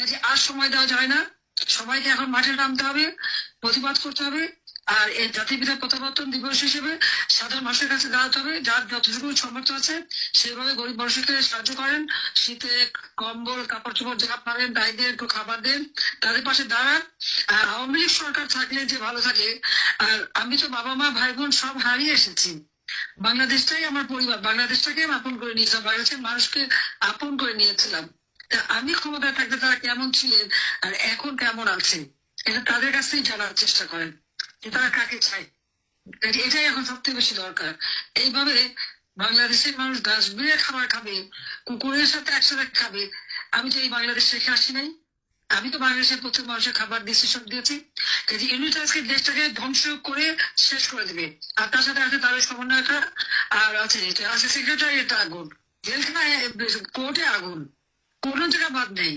কাজে আর সময় দেওয়া যায় না। সবাইকে এখন মাঠে নামতে হবে, প্রতিবাদ করতে হবে, আর এই জাতিপিতা প্রত্যাবর্তন দিবস হিসেবে সাধারণ মানুষের কাছে দাঁড়াতে হবে। যার যতটুকু সামর্থ্য আছে, সেভাবে গরিব মানুষকে সাহায্য করেন। শীতে কম্বল কাপড় চোপড় যা পারেন তাইদের একটু খাবার দেন, তাদের পাশে দাঁড়ান। আর আওয়ামী লীগ সরকার থাকলে যে ভালো থাকে, আর আমি তো বাবা মা, ভাই বোন সব হারিয়ে এসেছি। বাংলাদেশটাই আমার পরিবার, বাংলাদেশটাকে আপন করে নিয়েছিলাম, বাংলাদেশের মানুষকে আপন করে নিয়েছিলাম। তা আমি ক্ষমতায় থাকতে তারা কেমন ছিলেন আর এখন কেমন আছে এটা তাদের কাছ থেকেই জানার চেষ্টা করেন যে তারা কাকে চায়। এটাই এখন সবথেকে বেশি দরকার। এইভাবে বাংলাদেশের মানুষ ডাস্টবিনে খাবার খাবে, কুকুরের সাথে একসাথে খাবে। আমি তো এই বাংলাদেশ রেখে আসি নাই। আমি তো বাংলাদেশের প্রত্যেক মানুষের খাবার ডিসিশন দিয়েছি। কাজে আজকে দেশটাকে ধ্বংস করে শেষ করে দেবে। আর তার সাথে আছে তাদের সমন্বয়করা আর আছে আছে সেক্রেটারি এটা আগুন। জেলখানায়, কোর্টে আগুন। কোনো জায়গা বাদ নেই।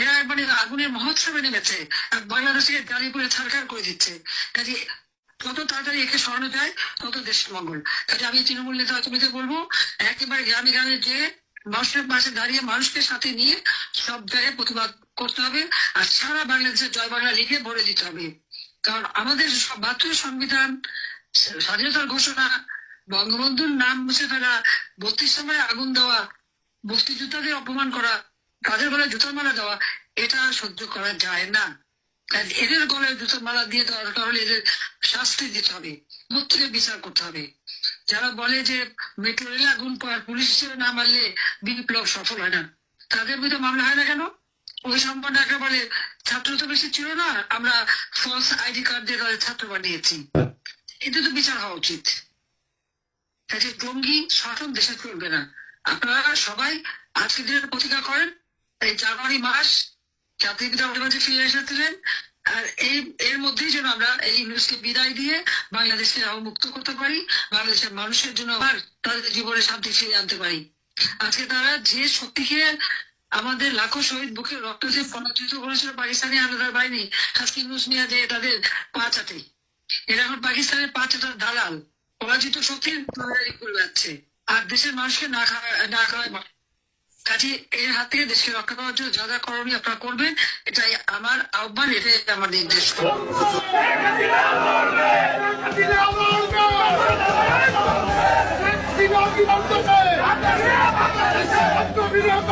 এরা মানে আগুনের মহোৎসবে নেমেছে বাংলাদেশকে গাড়ি করে ছাড়খাড় করে দিচ্ছে। কাজে যত তাড়াতাড়ি একে সরানো যায় তত দেশের মঙ্গল। কাজে আমি তৃণমূল নেতা তুমিতে বলব, একেবারে গ্রামে গ্রামে যে মানুষের পাশে দাঁড়িয়ে মানুষকে সাথে নিয়ে সব জায়গায় প্রতিবাদ করতে হবে, আর সারা বাংলাদেশের জয় বাংলা লিখে ভরে দিতে হবে। কারণ আমাদের বাহাত্তর সংবিধান, স্বাধীনতার ঘোষণা, বঙ্গবন্ধুর নাম মুছে ফেলা, বত্রিশ সময় আগুন দেওয়া মুক্তিযোদ্ধাদের অপমান করা তাদের গলায় জুতোর মালা দেওয়া, এটা সহ্য করা যায় না। এদের গলায় জুতোর মালা দিয়ে দরকার হলে এদের শাস্তি দিতে হবে, মুখ থেকে বিচার করতে হবে। যারা বলে যে মেট্রো রেলে আগুন পড়ার পুলিশ হিসেবে না মারলে বিপ্লব সফল হয় না। তাদের বিরুদ্ধে মামলা হয় না কেন? ওই সম্পন্ন একেবারে ছাত্র তো বেশি ছিল না, আমরা ফলস আইডি কার্ড দিয়ে তাদের ছাত্র বানিয়েছি। এতে তো বিচার হওয়া উচিত। জঙ্গি শাসন দেশে চলবে না। আপনারা সবাই আজকে দিনের প্রতিজ্ঞা করেন, এই জানুয়ারি মাস জাতীয় পিতা মাঝে ফিরে এসেছিলেন আর এই, এর মধ্যেই যেন আমরা এই ইউনিভার্সিটি বিদায় দিয়ে বাংলাদেশকে মুক্ত করতে পারি, বাংলাদেশের মানুষের জন্য আবার তাদের জীবনে শান্তি ফিরিয়ে আনতে পারি। আজকে তারা যে শক্তিকে আমাদের লাখো শহীদ বুকে রক্ত দিয়ে পরাজিত করেছিল পাকিস্তানি আলাদার বাহিনী ইউনুস মিয়া যে তাদের পা চাটে। এরা এখন পাকিস্তানের পা চাটার দালাল। পরাজিত শক্তির দালালি করে যাচ্ছে আর দেশের মানুষকে না না খাওয়ায় কাজে এর হাত থেকে দেশকে রক্ষা করার জন্য যা যা করণীয় আপনারা করবেন, এটাই আমার আহ্বান, এটাই আমার নির্দেশ। দিন